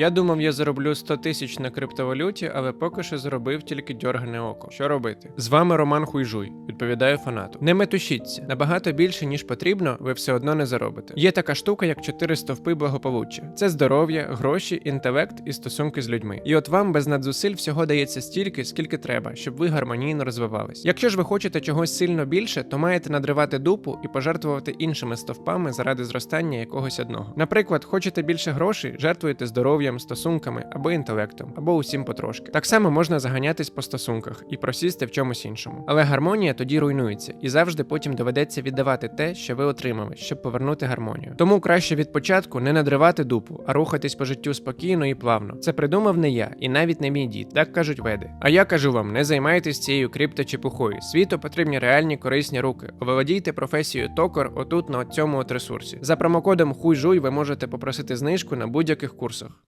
Я думав, я зароблю 100 тисяч на криптовалюті, але поки що заробив тільки дьоргане око. Що робити? З вами Роман Хуйжуй, відповідаю фанату. Не метушіться. Набагато більше, ніж потрібно, ви все одно не заробите. Є така штука, як чотири стовпи благополуччя: це здоров'я, гроші, інтелект і стосунки з людьми. І от вам без надзусиль всього дається стільки, скільки треба, щоб ви гармонійно розвивались. Якщо ж ви хочете чогось сильно більше, то маєте надривати дупу і пожертвувати іншими стовпами заради зростання якогось одного. Наприклад, хочете більше грошей, жертвуєте здоров'ям, стосунками або інтелектом, або усім потрошки. Так само можна заганятись по стосунках і просісти в чомусь іншому. Але гармонія тоді руйнується, і завжди потім доведеться віддавати те, що ви отримали, щоб повернути гармонію. Тому краще від початку не надривати дупу, а рухатись по життю спокійно і плавно. Це придумав не я, і навіть не мій дід, так кажуть веди. А я кажу вам, не займайтесь цією крипточепухою. Світу потрібні реальні корисні руки. Оволодійте професією токар отут на цьому от ресурсі. За промокодом хуйжуй ви можете попросити знижку на будь-яких курсах.